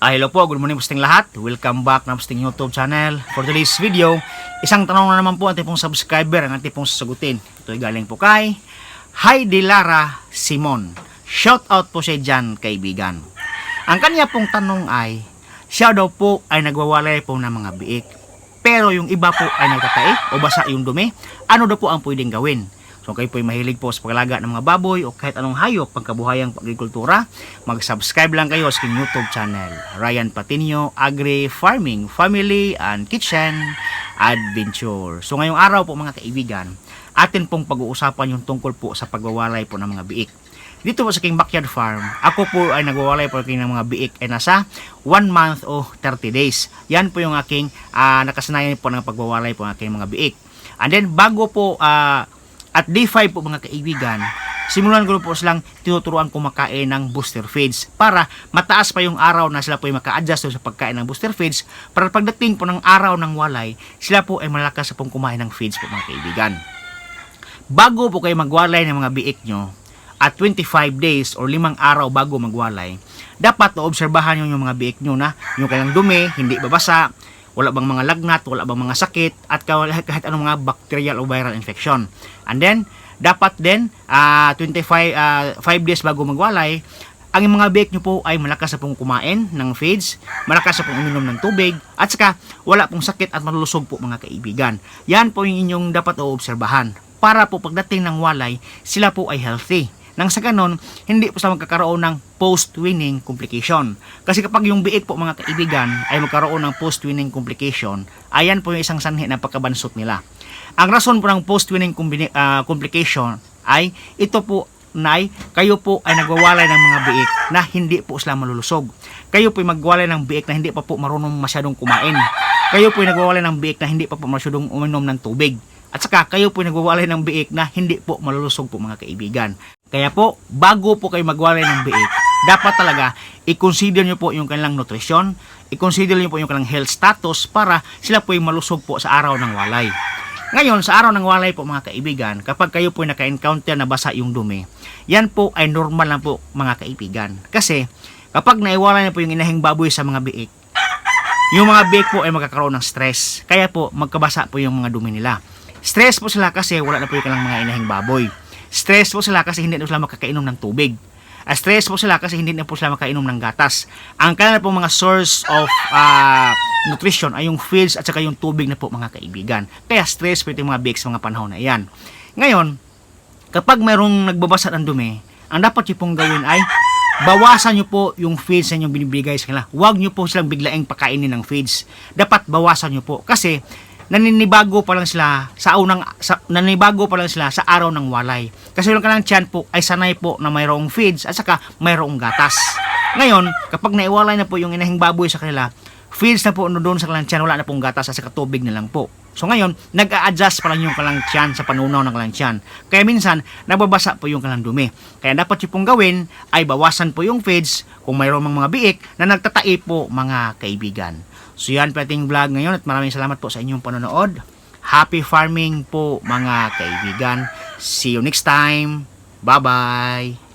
Ah, hello po, good morning po sa lahat. Welcome back na po sa YouTube channel. For today's video, isang tanong na naman po ang ating pong subscriber ang ating pong sasagutin. Ito ay galing po kay Heidi Lara Simon. Shout out po siya dyan, kaibigan. Ang kanya pong tanong ay, siya daw po ay nagwawalay po ng mga biik. Pero yung iba po ay nagtatae o basa yung dumi, ano daw po ang pwedeng gawin? So kayo po mahilig po sa paglaga ng mga baboy o kahit anong hayop pangkabuhayang agrikultura, mag-subscribe lang kayo sa aking YouTube channel. Ryan Patinio, Agri Farming, Family and Kitchen Adventure. So ngayong araw po mga kaibigan, atin pong pag-uusapan yung tungkol po sa pagwawalay po ng mga biik. Dito po sa aking backyard farm, ako po ay nagwawalay po ng mga biik ay nasa 1 month o 30 days. Yan po yung aking ah, nakasanayan po ng pagwawalay po ng aking mga biik. And then bago po ah, at day 5 po mga kaibigan, simulan ko po silang tinuturuan kumakain ng booster feeds para mataas pa yung araw na sila po ay maka-adjust sa pagkain ng booster feeds para pagdating po ng araw ng walay, sila po ay malakas sa pong kumain ng feeds po mga kaibigan. Bago po kayo magwalay ng mga biik nyo, at 25 days or limang araw bago magwalay, dapat obserbahan nyo yung mga biik nyo na yung kailang dumi, hindi babasa, wala bang mga lagnat, wala bang mga sakit, at kahit, kahit anong mga bacterial o viral infection. And then, dapat din, ah 25, ah 5 days bago magwalay, ang mga biik nyo po ay malakas sa pong kumain ng feeds, malakas sa pong uminom ng tubig, at saka wala pong sakit at malulusog po mga kaibigan. Yan po yung inyong dapat oobserbahan para po pagdating ng walay, sila po ay healthy. Nang sa ganon, hindi po sila magkakaroon ng post-winning complication. Kasi kapag yung biik po mga kaibigan ay magkaroon ng post-winning complication, ayan po yung isang sanhi ng pagkabansot nila. Ang rason po ng post-winning ah, complication ay ito po nay, kayo po ay nagwawalay ng mga biik na hindi po sila malulusog. Kayo po ay magwalay ng biik na hindi pa po marunong masyadong kumain. Kayo po ay nagwawalay ng biik na hindi pa po masyadong uminom ng tubig. At saka kayo po ay nagwawalay ng biik na hindi po malulusog po mga kaibigan. Kaya po, bago po kayo magwalay ng biik, dapat talaga i-consider nyo po yung kanilang nutrisyon, i-consider nyo po yung kanilang health status para sila po ay malusog po sa araw ng walay. Ngayon, sa araw ng walay po mga kaibigan, kapag kayo po naka-encounter na basa yung dumi, yan po ay normal lang po mga kaibigan. Kasi, kapag naiwalay na po yung inahing baboy sa mga biik, yung mga biik po ay magkakaroon ng stress. Kaya po, magkabasa po yung mga dumi nila. Stress po sila kasi wala na po yung kanilang mga inahing baboy. Stress po sila kasi hindi na sila makakainom ng tubig. Ah, stress po sila kasi hindi na po sila makainom ng gatas. Ang kanila po mga source of ah, nutrition ay yung feeds at saka yung tubig na po mga kaibigan. Kaya stress po itong mga bigs mga panahon na iyan. Ngayon, kapag mayroong nagbabasa ng dumi, ang dapat nyo pong gawin ay bawasan nyo po yung feeds na inyong binibigay sa kanila. Huwag nyo po silang biglaing pakainin ng feeds. Dapat bawasan nyo po. Kasi naninibago pa lang sila sa unang sa, naninibago pa lang sila sa araw ng walay. Kasi yung kanilang tiyan po ay sanay po na mayroong feeds at saka mayroong gatas. Ngayon, kapag naiwalay na po yung inahing baboy sa kanila, feeds na po doon sa kanilang tiyan, wala na pong gatas at saka tubig na lang po. So ngayon, nag-a-adjust pa lang yung kanilang tiyan sa panunaw ng kanilang tiyan. Kaya minsan, nababasa po yung kanilang dumi. Kaya dapat yung pong gawin ay bawasan po yung feeds kung mayroong mga biik na nagtatai po mga kaibigan. So yan po vlog ngayon at maraming salamat po sa inyong panonood. Happy farming po mga kaibigan. See you next time. Bye-bye.